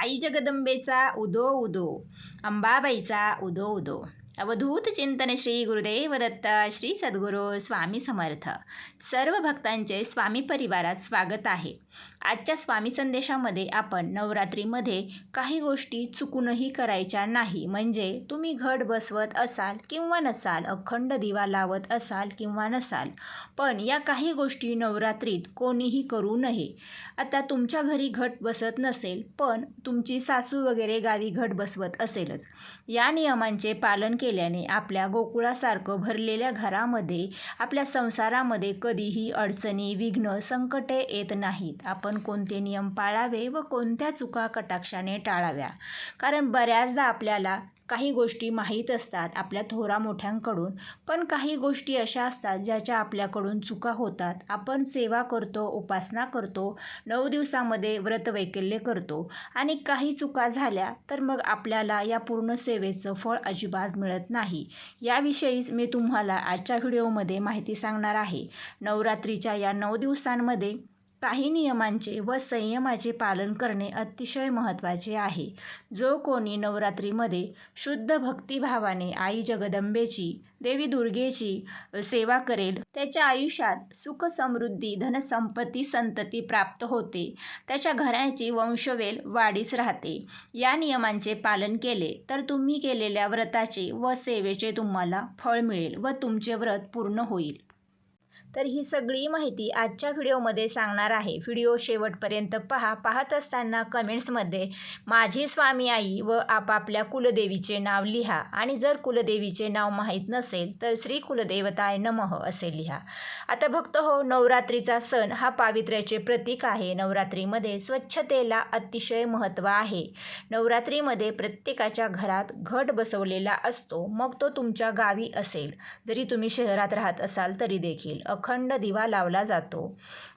आई जगदंबेचा उदो उदो अंबाबाईचा उदो उदो. अवधूत चिंतन श्री गुरुदेव दत्त श्री सद्गुरू स्वामी समर्थ. सर्व भक्तांचे स्वामी परिवारात स्वागत आहे. आजच्या स्वामी संदेशामध्ये आपण नवरात्रीमध्ये काही गोष्टी चुकूनही करायच्या नाही. म्हणजे तुम्ही घट बसवत असाल किंवा नसाल अखंड दिवा लावत असाल किंवा नसाल पण या काही गोष्टी नवरात्रीत कोणीही करू नये. आता तुमच्या घरी घट बसत नसेल पण तुमची सासू वगैरे गावी घट बसवत असेलच. या नियमांचे पालन केल्याने आपल्या गोकुळासारखं भरलेल्या घरामध्ये आपल्या संसारामध्ये कधीही अडचणी विघ्न संकटे येत नाहीत. आपण कोणते नियम पाळावे व कोणत्या चुका कटाक्षाने टाळाव्या? कारण बऱ्याचदा आपल्याला काही गोष्टी माहीत असतात आपल्या थोरा मोठ्यांकडून पण काही गोष्टी अशा असतात ज्याच्या आपल्याकडून चुका होतात. आपण सेवा करतो उपासना करतो नऊ दिवसामध्ये व्रत वैकल्य करतो आणि काही चुका झाल्या तर मग आपल्याला या पूर्ण सेवेचं फळ अजिबात मिळत नाही. याविषयीच मी तुम्हाला आजच्या व्हिडिओमध्ये माहिती सांगणार आहे. नवरात्रीच्या या नऊ दिवसांमध्ये काही नियमांचे व संयमाचे पालन करणे अतिशय महत्त्वाचे आहे. जो कोणी नवरात्रीमध्ये शुद्ध भक्तिभावाने आई जगदंबेची देवी दुर्गेची सेवा करेल त्याच्या आयुष्यात सुख समृद्धी धनसंपत्ती संतती प्राप्त होते. त्याच्या घराची वंशवेल वाढीस राहते. या नियमांचे पालन केले तर तुम्ही केलेल्या व्रताचे व सेवेचे तुम्हाला फळ मिळेल व तुमचे व्रत पूर्ण होईल. तर ही सगळी माहिती आजच्या व्हिडिओमध्ये सांगणार आहे. व्हिडिओ शेवटपर्यंत पहा. पाहत असताना कमेंट्समध्ये माझी स्वामी आई व आपापल्या कुलदेवीचे नाव लिहा आणि जर कुलदेवीचे नाव माहीत नसेल तर श्री कुलदेवताय नमः असे लिहा. आता भक्त हो नवरात्रीचा सण हा पावित्र्याचे प्रतीक आहे. नवरात्रीमध्ये स्वच्छतेला अतिशय महत्त्व आहे. नवरात्रीमध्ये प्रत्येकाच्या घरात घट बसवलेला असतो. मग तो तुमच्या गावी असेल. जरी तुम्ही शहरात राहत असाल तरी देखील. अखंड दिवा लावला जातो.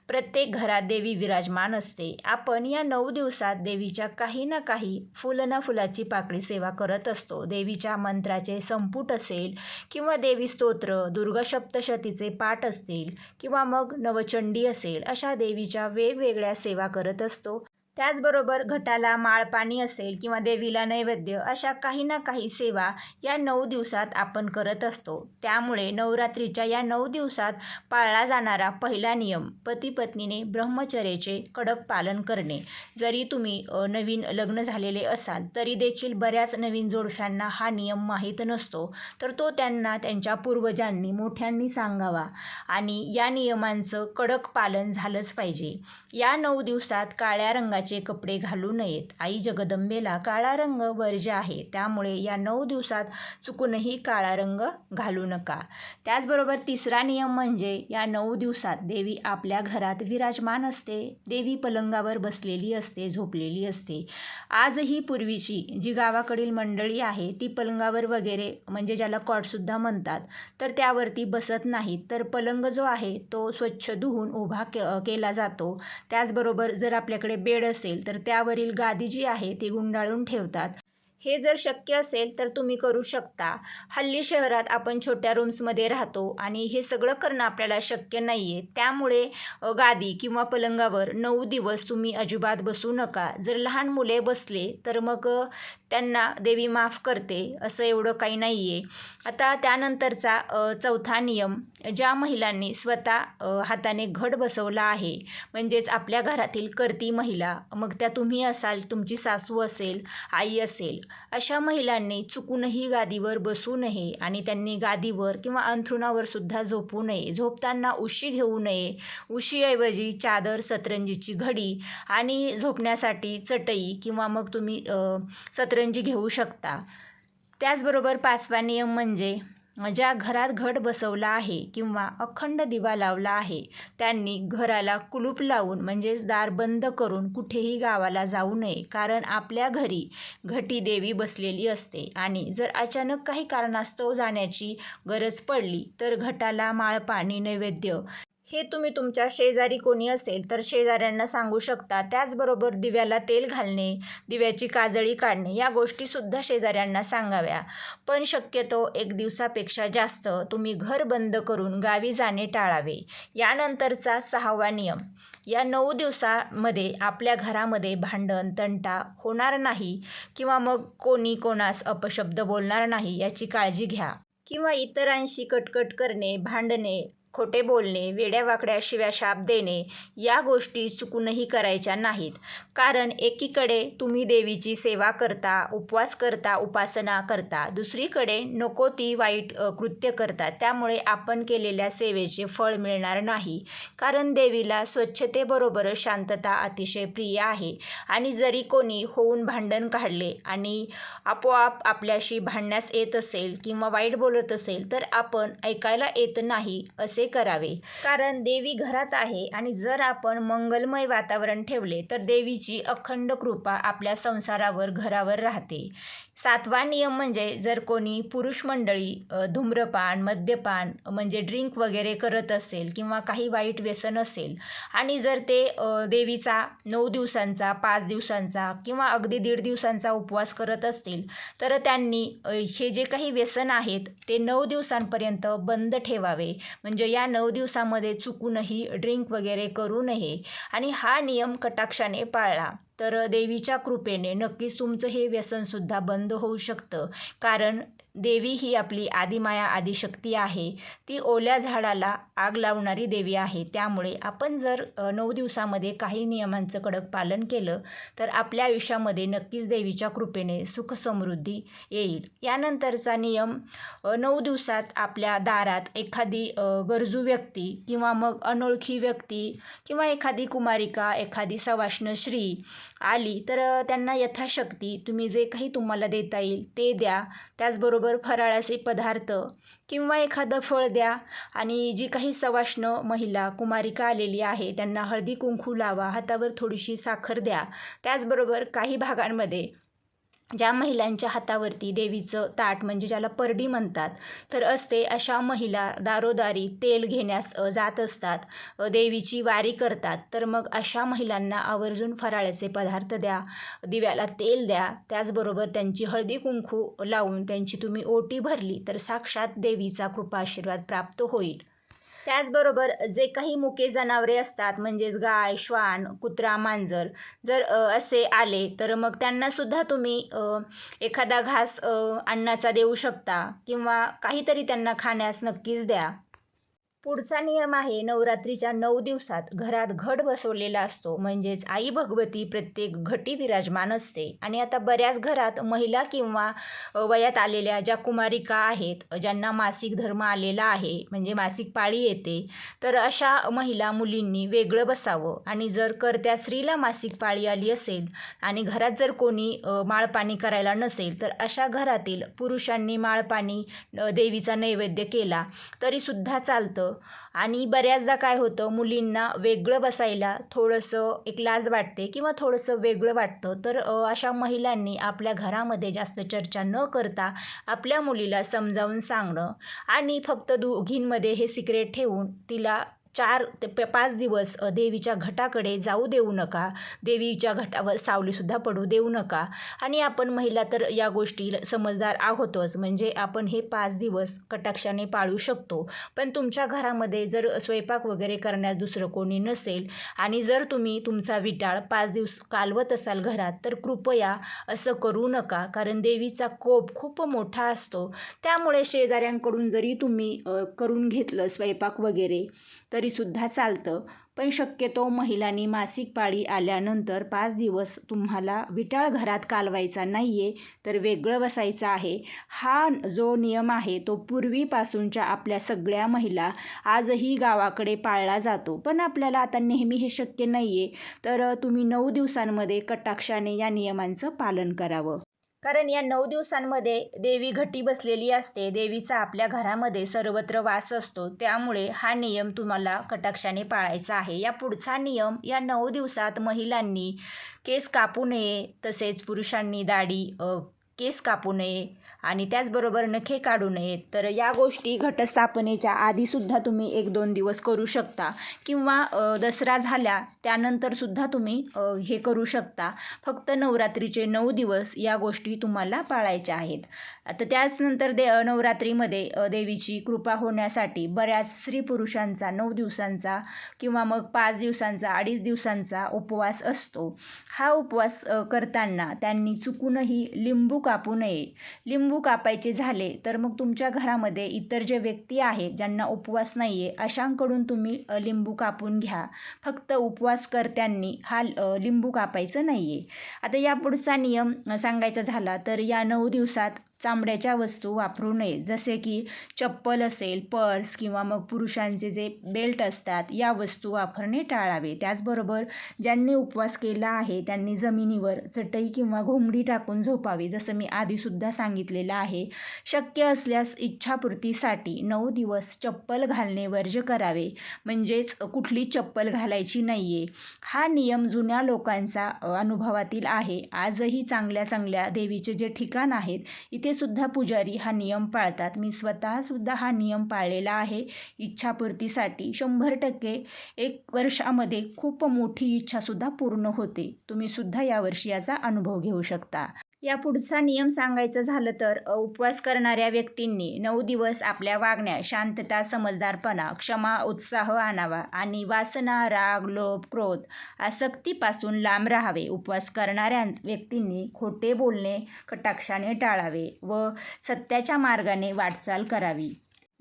प्रत्येक घरात देवी विराजमान असते. आपण या नऊ दिवसात देवीच्या काही ना काही फुल ना फुलाची पाकळी सेवा करत असतो. देवीच्या मंत्राचे संपुट असेल किंवा देवी स्तोत्र दुर्गा सप्तशतीचे पाठ असतील किंवा मग नवचंडी असेल अशा देवीच्या वेगवेगळ्या सेवा करत असतो. त्याचबरोबर घटाला माळपाणी असेल किंवा देवीला नैवेद्य अशा काही ना काही सेवा या नऊ दिवसात आपण करत असतो. त्यामुळे नवरात्रीच्या या नऊ दिवसात पाळला जाणारा पहिला नियम पती पत्नीने ब्रह्मचर्याचे कडक पालन करणे. जरी तुम्ही नवीन लग्न झालेले असाल तरी देखील बऱ्याच नवीन जोडफ्यांना हा नियम माहीत नसतो. तर तो त्यांना त्यांच्या पूर्वजांनी मोठ्यांनी सांगावा आणि या नियमांचं कडक पालन झालंच पाहिजे. या नऊ दिवसात काळ्या रंगाची रंगाचे कपडे घालू नयेत. आई जगदंबेला काळा रंग वर्ज आहे. त्यामुळे या नऊ दिवसात चुकूनही काळा रंग घालू नका. त्याचबरोबर तिसरा नियम म्हणजे या नऊ दिवसात देवी आपल्या घरात विराजमान असते. देवी पलंगावर बसलेली असते झोपलेली असते. आजही पूर्वीची जी गावाकडील मंडळी आहे ती पलंगावर वगैरे म्हणजे ज्याला कॉटसुद्धा म्हणतात तर त्यावरती बसत नाहीत. तर पलंग जो आहे तो स्वच्छ धुवून उभा के केला जातो. त्याचबरोबर जर आपल्याकडे बेड असेल तर त्यावरील गादी जी आहे ती गुंडाळून ठेवतात. हे जर शक्य असेल तर तुम्ही करू शकता. हल्ली शहरात आपण छोट्या रूम्समध्ये राहतो आणि हे सगळं करणं आपल्याला शक्य नाही आहे त्यामुळे गादी किंवा पलंगावर नऊ दिवस तुम्ही अजिबात बसू नका. जर लहान मुले बसले तर मग त्यांना देवी माफ करते असं एवढं काही नाही आहे आता त्यानंतरचा चौथा नियम ज्या महिलांनी स्वतः हाताने घट बसवला आहे म्हणजेच आपल्या घरातील करती महिला मग त्या तुम्ही असाल तुमची सासू असेल आई असेल अशा महिलांनी चुकूनही गादीवर बसू नये आणि त्यांनी गादीवर किंवा अंथरुणावर सुद्धा झोपू नये. झोपताना उशी घेऊ नये. उशीऐवजी चादर सतरंजीची घडी आणि झोपण्यासाठी चटई किंवा मग तुम्ही सतरंजी घेऊ शकता. त्याचबरोबर पाचवा नियम म्हणजे ज्या घरात घट बसवला आहे किंवा अखंड दिवा लावला आहे त्यांनी घराला कुलूप लावून म्हणजेच दार बंद करून कुठेही गावाला जाऊ नये कारण आपल्या घरी घटी देवी बसलेली असते. आणि जर अचानक काही कारणास्तव जाण्याची गरज पडली तर घटाला माळपाणी नैवेद्य हे तुम्ही तुमच्या शेजारी कोणी असेल तर शेजाऱ्यांना सांगू शकता. त्याचबरोबर दिव्याला तेल घालणे दिव्याची काजळी काढणे या गोष्टीसुद्धा शेजाऱ्यांना सांगाव्या. पण शक्यतो एक दिवसापेक्षा जास्त तुम्ही घर बंद करून गावी जाणे टाळावे. यानंतरचा सहावा नियम. या नऊ दिवसामध्ये आपल्या घरामध्ये भांडण तंटा होणार नाही किंवा मग कोणी कोणास अपशब्द बोलणार नाही याची काळजी घ्या. किंवा इतरांशी कटकट करणे भांडणे खोटे बोलणे वेड्यावाकड्या शिव्या शाप देणे या गोष्टी चुकूनही करायच्या नाहीत. कारण एकीकडे तुम्ही देवीची सेवा करता उपवास करता उपासना करता दुसरीकडे नको ती वाईट कृत्य करता त्यामुळे आपण केलेल्या सेवेचे फळ मिळणार नाही. कारण देवीला स्वच्छतेबरोबर शांतता अतिशय प्रिय आहे. आणि जरी कोणी होऊन भांडण काढले आणि आपोआप आपल्याशी भांडण्यास येत असेल किंवा वाईट बोलत असेल तर आपण ऐकायला येत नाही असे करावे. कारण देवी घरात आहे आणि जर आपण मंगलमय वातावरण ठेवले तर देवीची अखंड कृपा आपल्या संसारावर घरावर राहते. सातवा नियम म्हणजे जर कोणी पुरुष मंडळी धूम्रपान मद्यपान म्हणजे ड्रिंक वगैरे करत असेल किंवा काही वाईट व्यसन असेल आणि जर ते देवीचा नऊ दिवसांचा पाच दिवसांचा किंवा अगदी दीड दिवसांचा उपवास करत असतील तर त्यांनी हे जे काही व्यसन आहेत ते नऊ दिवसांपर्यंत बंद ठेवावे. म्हणजे या नऊ दिवसामध्ये चुकूनही ड्रिंक वगैरे करू नये आणि हा नियम कटाक्षाने पाळला तर देवीच्या कृपेने नक्कीच तुमचं हे व्यसनसुद्धा बंद होऊ शकतं. कारण देवी ही आपली आदिमाया आदिशक्ती आहे. ती ओल्या झाडाला आग लावणारी देवी आहे. त्यामुळे आपण जर नऊ दिवसामध्ये काही नियमांचं कडक पालन केलं तर आपल्या आयुष्यामध्ये नक्कीच देवीच्या कृपेने सुख समृद्धी येईल. यानंतरचा नियम नऊ दिवसात आपल्या दारात एखादी गरजू व्यक्ती किंवा मग अनोळखी व्यक्ती किंवा एखादी कुमारिका एखादी सवाष्ण श्री आली तर त्यांना यथाशक्ती तुम्ही जे काही तुम्हाला देता येईल ते द्या. त्याचबरोबर फराळाचे पदार्थ किंवा एखादं फळ द्या आणि जी काही सवाष्ण महिला कुमारिका आलेली आहे त्यांना हळदी कुंकू लावा हातावर थोडीशी साखर द्या. त्याचबरोबर काही भागांमध्ये ज्या महिलांच्या हातावरती देवीचं ताट म्हणजे ज्याला परडी म्हणतात तर असते अशा महिला दारोदारी तेल घेण्यास जात असतात देवीची वारी करतात. तर मग अशा महिलांना आवर्जून फराळाचे पदार्थ द्या दिव्याला तेल द्या. त्याचबरोबर त्यांची हळदी कुंकू लावून त्यांची तुम्ही ओटी भरली तर साक्षात देवीचा कृपा आशीर्वाद प्राप्त होईल. त्याचबरोबर जे काही मुके जनावरे असतात म्हणजेच गाय श्वान कुत्रा मांजर जर असे आले तर मग त्यांनासुद्धा तुम्ही एखादा घास अन्नाचा देऊ शकता किंवा काहीतरी त्यांना खाण्यास नक्कीच द्या. पुढचा नियम आहे नवरात्रीच्या नऊ दिवसात घरात घट बसवलेला असतो. म्हणजेच आई भगवती प्रत्येक घटी विराजमान असते. आणि आता बऱ्याच घरात महिला किंवा वयात आलेल्या ज्या कुमारिका आहेत ज्यांना मासिक धर्म आलेला आहे म्हणजे मासिक पाळी येते तर अशा महिला मुलींनी वेगळं बसावं. आणि जर करत्या स्त्रीला मासिक पाळी आली असेल आणि घरात जर कोणी माळपाणी करायला नसेल तर अशा घरातील पुरुषांनी माळपाणी देवीचा नैवेद्य केला तरीसुद्धा चालतं. आणि बऱ्याचदा काय होतं मुलींना वेगळं बसायला थोडंसं एक लाज वाटते किंवा थोडंसं वेगळं वाटतं. तर अशा महिलांनी आपल्या घरामध्ये जास्त चर्चा न करता आपल्या मुलीला समजावून सांगणं आणि फक्त दोघींमध्ये हे सिक्रेट ठेवून तिला चार ते प पाच दिवस देवीच्या घटाकडे जाऊ देऊ नका. देवीच्या घटावर सावलीसुद्धा पडू देऊ नका. आणि आपण महिला तर या गोष्टी समजदार आहोतच. म्हणजे आपण हे पाच दिवस कटाक्षाने पाळू शकतो. पण तुमच्या घरामध्ये जर स्वयंपाक वगैरे करण्यास दुसरं कोणी नसेल आणि जर तुम्ही तुमचा विटाळ पाच दिवस कालवत असाल घरात तर कृपया असं करू नका. कारण देवीचा कोप खूप मोठा असतो. त्यामुळे शेजाऱ्यांकडून जरी तुम्ही करून घेतलं स्वयंपाक वगैरे तरीसुद्धा चालतं. पण शक्यतो महिलांनी मासिक पाळी आल्यानंतर पाच दिवस तुम्हाला विटाळ घरात कालवायचा नाही आहे तर वेगळं बसायचं आहे. हा जो नियम आहे तो पूर्वीपासूनच्या आपल्या सगळ्या महिला आजही गावाकडे पाळला जातो. पण आपल्याला आता नेहमी हे शक्य नाही आहे तर तुम्ही नऊ दिवसांमध्ये कटाक्षाने या नियमांचं पालन करावं. कारण या नऊ दिवसांमध्ये देवी घटी बसलेली असते. देवीचा आपल्या घरामध्ये सर्वत्र वास असतो. त्यामुळे हा नियम तुम्हाला कटाक्षाने पाळायचा आहे. या पुढचा नियम या नऊ दिवसात महिलांनी केस कापू नये तसेच पुरुषांनी दाढी केस कापू नये आणि त्याचबरोबर नखे काढू नयेत. तर या गोष्टी घटस्थापनेच्या आधीसुद्धा तुम्ही एक दोन दिवस करू शकता. किंवा दसरा झाल्या त्यानंतरसुद्धा तुम्ही हे करू शकता. फक्त नवरात्रीचे नऊ दिवस या गोष्टी तुम्हाला पाळायच्या आहेत. आता त्याचनंतर दे नवरात्रीमध्ये देवीची कृपा होण्यासाठी बऱ्याच स्त्री पुरुषांचा नऊ दिवसांचा किंवा मग पाच दिवसांचा अडीच दिवसांचा उपवास असतो. हा उपवास करताना त्यांनी चुकूनही लिंबू कापू नये. लिंबू कापायचे झाले तर मग तुमच्या घरामध्ये इतर जे व्यक्ती आहेत ज्यांना उपवास नाही आहे अशांकडून तुम्ही लिंबू कापून घ्या. फक्त उपवासकर्त्यांनी हा लिंबू कापायचं नाही आहे आता या पुढचा नियम सांगायचा झाला तर या नऊ दिवसात चामड्याच्या वस्तू वापरू नये. जसे की चप्पल असेल पर्स किंवा मग पुरुषांचे जे बेल्ट असतात या वस्तू वापरणे टाळावे. त्याचबरोबर ज्यांनी उपवास केला आहे त्यांनी जमिनीवर चटई किंवा घोंगडी टाकून झोपावे. जसं मी आधीसुद्धा सांगितलेलं आहे शक्य असल्यास इच्छापूर्तीसाठी नऊ दिवस चप्पल घालणे वर्ज करावे. म्हणजेच कुठली चप्पल घालायची नाही आहे हा नियम जुन्या लोकांचा अनुभवातील आहे. आजही चांगल्या चांगल्या देवीचे जे ठिकाण आहेत इथे सुद्धा पुजारी हा नियम पाळतात. मी स्वतःसुद्धा हा नियम पाळलेला आहे. इच्छापूर्तीसाठी शंभर टक्के एक वर्षामध्ये खूप मोठी इच्छासुद्धा पूर्ण होते. तुम्ही सुद्धा यावर्षी याचा अनुभव घेऊ शकता. या पुढचा नियम सांगायचं झालं तर उपवास करणाऱ्या व्यक्तींनी नऊ दिवस आपल्या वागण्या शांतता समजदारपणा क्षमा उत्साह आणावा आणि वासना राग लोभ क्रोध आसक्तीपासून लांब राहावे. उपवास करणाऱ्या व्यक्तींनी खोटे बोलणे कटाक्षाने टाळावे व सत्याच्या मार्गाने वाटचाल करावी.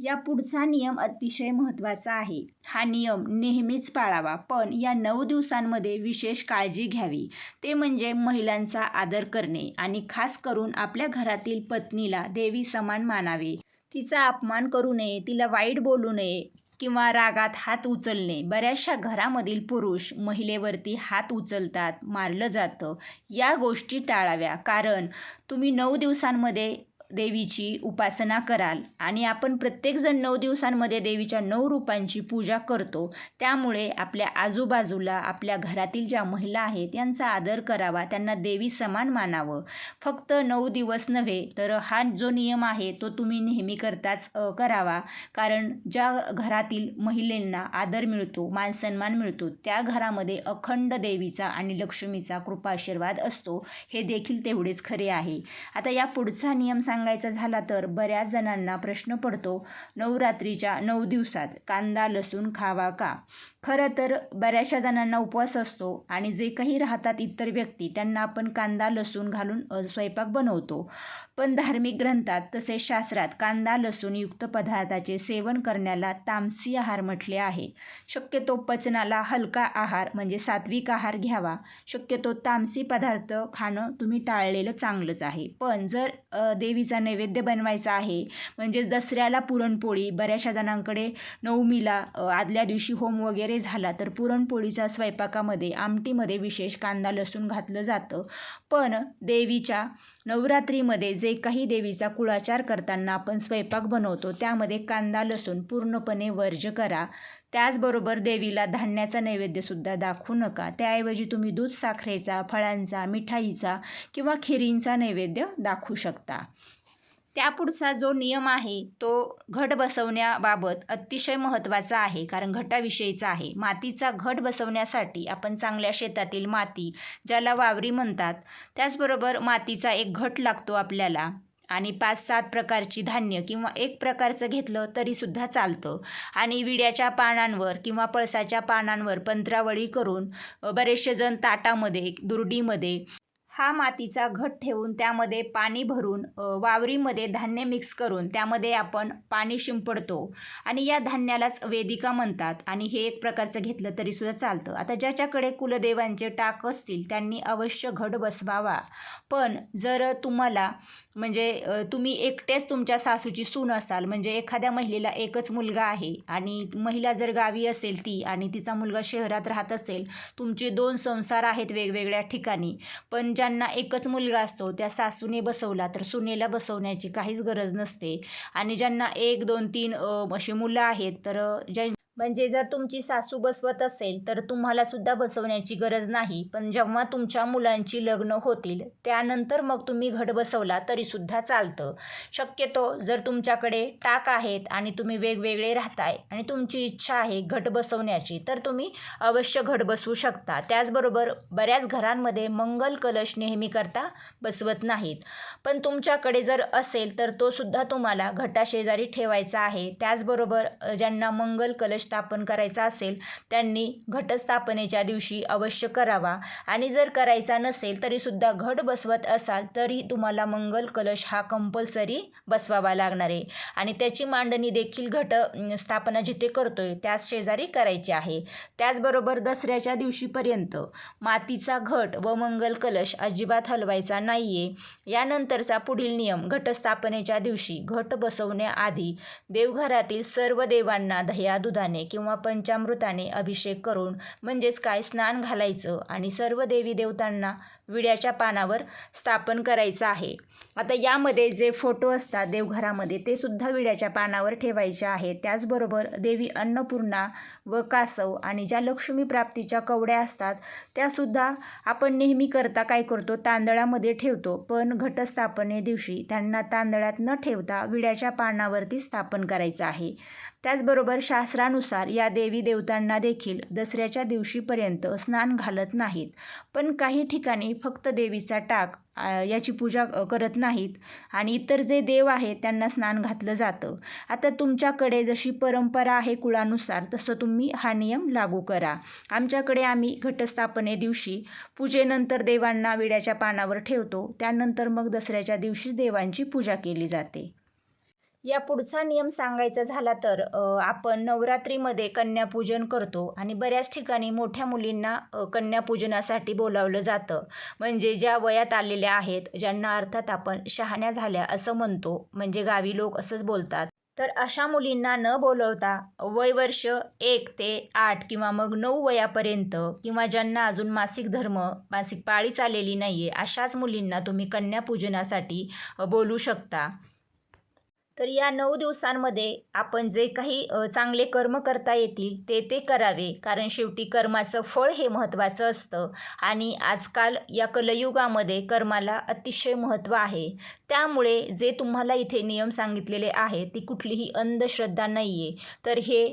या पुढचा नियम अतिशय महत्त्वाचा आहे. हा नियम नेहमीच पाळावा पण या नऊ दिवसांमध्ये विशेष काळजी घ्यावी. ते म्हणजे महिलांचा आदर करणे आणि खास करून आपल्या घरातील पत्नीला देवी समान मानावे. तिचा अपमान करू नये तिला वाईट बोलू नये किंवा रागात हात उचलणे. बऱ्याचशा घरामधील पुरुष महिलेवरती हात उचलतात मारलं जातं. या गोष्टी टाळाव्या कारण तुम्ही नऊ दिवसांमध्ये देवीची उपासना कराल. आणि आपण प्रत्येकजण नऊ दिवसांमध्ये देवीच्या नऊ रूपांची पूजा करतो. त्यामुळे आपल्या आजूबाजूला आपल्या घरातील ज्या महिला आहेत यांचा आदर करावा त्यांना देवी समान मानावं. फक्त नऊ दिवस नव्हे तर हा जो नियम आहे तो तुम्ही नेहमी करताच करावा. कारण ज्या घरातील महिलांना आदर मिळतो मानसन्मान मिळतो त्या घरामध्ये अखंड देवीचा आणि लक्ष्मीचा कृपाशीर्वाद असतो. हे देखील तेवढेच खरे आहे. आता या पुढचा नियम सांग सांगायचा झाला तर बऱ्याच जणांना प्रश्न पडतो नवरात्रीच्या नऊ दिवसात कांदा लसूण खावा का? खरं तर बऱ्याचशा जणांना उपवास असतो आणि जे काही राहतात इतर व्यक्ती त्यांना आपण कांदा लसूण घालून स्वयंपाक बनवतो. पण धार्मिक ग्रंथात तसेच शास्त्रात कांदा लसूण युक्त पदार्थाचे सेवन करण्याला तामसी आहार म्हटले आहे. शक्यतो पचनाला हलका आहार म्हणजे सात्विक आहार घ्यावा. शक्यतो तामसी पदार्थ खाणं तुम्ही टाळलेलं चांगलंच आहे. पण जर देवीचं देवीचा नैवेद्य बनवायचा आहे. म्हणजे दसऱ्याला पुरणपोळी बऱ्याचशा जणांकडे नवमीला आदल्या दिवशी होम वगैरे झाला तर पुरणपोळीचा स्वयंपाकामध्ये आमटीमध्ये विशेष कांदा लसूण घातलं जातं. पण देवीच्या नवरात्रीमध्ये जे काही देवीचा कुळाचार करताना आपण स्वयंपाक बनवतो त्यामध्ये कांदा लसूण पूर्णपणे वर्ज्य करा. त्याचबरोबर देवीला धान्याचा नैवेद्यसुद्धा दाखवू नका. त्याऐवजी तुम्ही दूध साखरेचा फळांचा मिठाईचा किंवा खिरींचा नैवेद्य दाखवू शकता. त्यापुढचा जो नियम आहे तो घट बसवण्याबाबत अतिशय महत्त्वाचा आहे कारण घटाविषयीचा आहे. मातीचा घट बसवण्यासाठी आपण चांगल्या शेतातील माती ज्याला वावरी म्हणतात त्याचबरोबर मातीचा एक घट लागतो आपल्याला आणि पाच सात प्रकारची धान्य किंवा एक प्रकारचं घेतलं तरीसुद्धा चालतं. आणि विड्याच्या पानांवर किंवा पळसाच्या पानांवर पंत्रावळी करून बरेचसे जण ताटामध्ये दुरडीमध्ये हा मातीचा घट ठेवून त्यामध्ये पाणी भरून वावरीमध्ये धान्य मिक्स करून त्यामध्ये आपण पाणी शिंपडतो. आणि या धान्यालाच वेदिका म्हणतात. आणि हे एक प्रकारचं घेतलं तरीसुद्धा चालतं. आता ज्याच्याकडे कुलदेवांचे टाक असतील त्यांनी अवश्य घट बसवावा. पण जर तुम्हाला म्हणजे तुम्ही एकटेच तुमच्या सासूची सून असाल म्हणजे एखाद्या महिलेला एकच मुलगा आहे आणि महिला जर गावी असेल ती आणि तिचा मुलगा शहरात राहत असेल तुमचे दोन संसार आहेत वेगवेगळ्या ठिकाणी. पण मुलांना एकच मुलगा असतो त्या सासूने बसवला तर सुनेला बसवण्याची काहीच गरज नसते. आणि ज्यांना एक दोन तीन अशी मुलं आहेत तर ज्यां ज्या म्हणजे जर तुमची सासू बसवत असेल तर तुम्हाला सुद्धा बसवण्याची गरज नाही. पण जेव्हा तुमच्या मुलांची लग्न होतील त्यानंतर मग तुम्ही घट बसवला तरीसुद्धा चालतं. शक्यतो जर तुमच्याकडे टाक आहेत आणि तुम्ही वेगवेगळे राहताय आणि तुमची इच्छा आहे घट बसवण्याची तर तुम्ही अवश्य घट बसवू शकता. त्याचबरोबर बऱ्याच घरांमध्ये मंगल कलश नेहमी करता बसवत नाहीत. पण तुमच्याकडे जर असेल तर तो सुद्धा तुम्हाला घटाशेजारी ठेवायचा आहे. त्याचबरोबर ज्यांना मंगल कलश स्थापन करायचा असेल त्यांनी घटस्थापनेच्या दिवशी अवश्य करावा. आणि जर करायचा नसेल तरीसुद्धा घट बसवत असाल तरी तुम्हाला मंगल कलश हा कंपल्सरी बसवावा लागणार आहे. आणि त्याची मांडणी देखील घट स्थापना जिथे करतोय त्याच शेजारी करायची आहे. त्याचबरोबर दसऱ्याच्या दिवशीपर्यंत मातीचा घट व मंगल कलश अजिबात हलवायचा नाही आहे यानंतरचा पुढील नियम घटस्थापनेच्या दिवशी घट बसवण्याआधी देवघरातील सर्व देवांना दह्या दुधाने किंवा पंचामृताने अभिषेक करून म्हणजेच काय स्नान घालायचं आणि सर्व देवी देवतांना विड्याच्या पानावर स्थापन करायचं आहे. आता यामध्ये जे फोटो असतात देवघरामध्ये ते सुद्धा विड्याच्या पानावर ठेवायचे आहे त्याचबरोबर देवी अन्नपूर्णा व कासव आणि ज्या लक्ष्मी प्राप्तीच्या कवड्या असतात त्यासुद्धा आपण नेहमी करता काय करतो? तांदळामध्ये ठेवतो. पण घटस्थापने दिवशी त्यांना तांदळात न ठेवता विड्याच्या पानावरती स्थापन करायचं आहे. त्याचबरोबर शास्त्रानुसार या देवी देवतांना देखील दसऱ्याच्या दिवशीपर्यंत स्नान घालत नाहीत. पण काही ठिकाणी फक्त देवीचा टाक याची पूजा करत नाहीत. आणि इतर जे देव आहेत त्यांना स्नान घातलं जातं. आता तुमच्याकडे जशी परंपरा आहे कुळानुसार तसं तुम्ही हा नियम लागू करा. आमच्याकडे आम्ही घटस्थापने दिवशी पूजेनंतर देवांना विड्याच्या पानावर ठेवतो. त्यानंतर मग दसऱ्याच्या दिवशीच देवांची पूजा केली जाते. या पुढचा नियम सांगायचा झाला तर आपण नवरात्रीमध्ये कन्यापूजन करतो आणि बऱ्याच ठिकाणी मोठ्या मुलींना कन्यापूजनासाठी बोलावलं जातं. म्हणजे ज्या वयात आलेल्या आहेत ज्यांना अर्थात आपण शहाण्या झाल्या असं म्हणतो म्हणजे गावी लोक असंच बोलतात. तर अशा मुलींना न बोलवता वय वर्ष एक ते आठ किंवा मग नऊ वयापर्यंत किंवा ज्यांना अजून मासिक धर्म मासिक पाळीच आलेली नाही आहे अशाच मुलींना तुम्ही कन्यापूजनासाठी बोलू शकता. तर या नऊ दिवसांमध्ये आपण जे काही चांगले कर्म करता येतील ते ते करावे. कारण शेवटी कर्माचं फळ हे महत्त्वाचं असतं. आणि आजकाल या कलयुगामध्ये कर्माला अतिशय महत्त्व आहे. त्यामुळे जे तुम्हाला इथे नियम सांगितलेले आहेत ती कुठलीही अंधश्रद्धा नाही आहे तर हे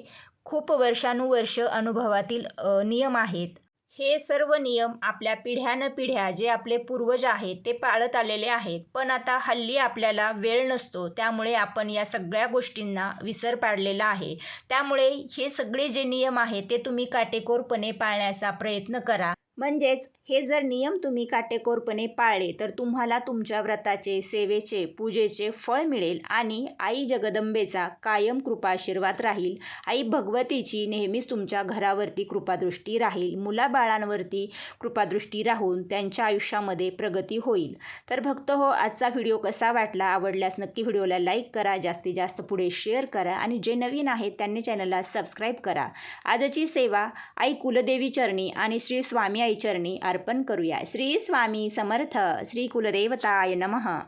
खूप वर्षानुवर्ष अनुभवातील नियम आहेत. हे सर्व नियम आपल्या पिढ्यानपिढ्या जे आपले पूर्वज आहेत ते पाळत आलेले आहेत. पण आता हल्ली आपल्याला वेळ नसतो त्यामुळे आपण या सगळ्या गोष्टींना विसर पाडलेला आहे. त्यामुळे हे सगळे जे नियम आहेत ते तुम्ही काटेकोरपणे पाळण्याचा प्रयत्न करा. म्हणजेच हे जर नियम तुम्ही काटेकोरपणे पाळले तर तुम्हाला तुमच्या व्रताचे सेवेचे पूजेचे फळ मिळेल आणि आई जगदंबेचा कायम कृपाशीर्वाद राहील. आई भगवतीची नेहमीच तुमच्या घरावरती कृपादृष्टी राहील. मुलाबाळांवरती कृपादृष्टी राहून त्यांच्या आयुष्यामध्ये प्रगती होईल. तर भक्त हो आजचा व्हिडिओ कसा वाटला आवडल्यास नक्की व्हिडिओला लाईक करा जास्तीत जास्त पुढे शेअर करा आणि जे नवीन आहेत त्यांनी चॅनलला सबस्क्राईब करा. आजची सेवा आई कुलदेवी चरणी आणि श्री स्वामी चरणी अर्पण करूया. श्री स्वामी समर्थ श्री कुलदेवताय नमः.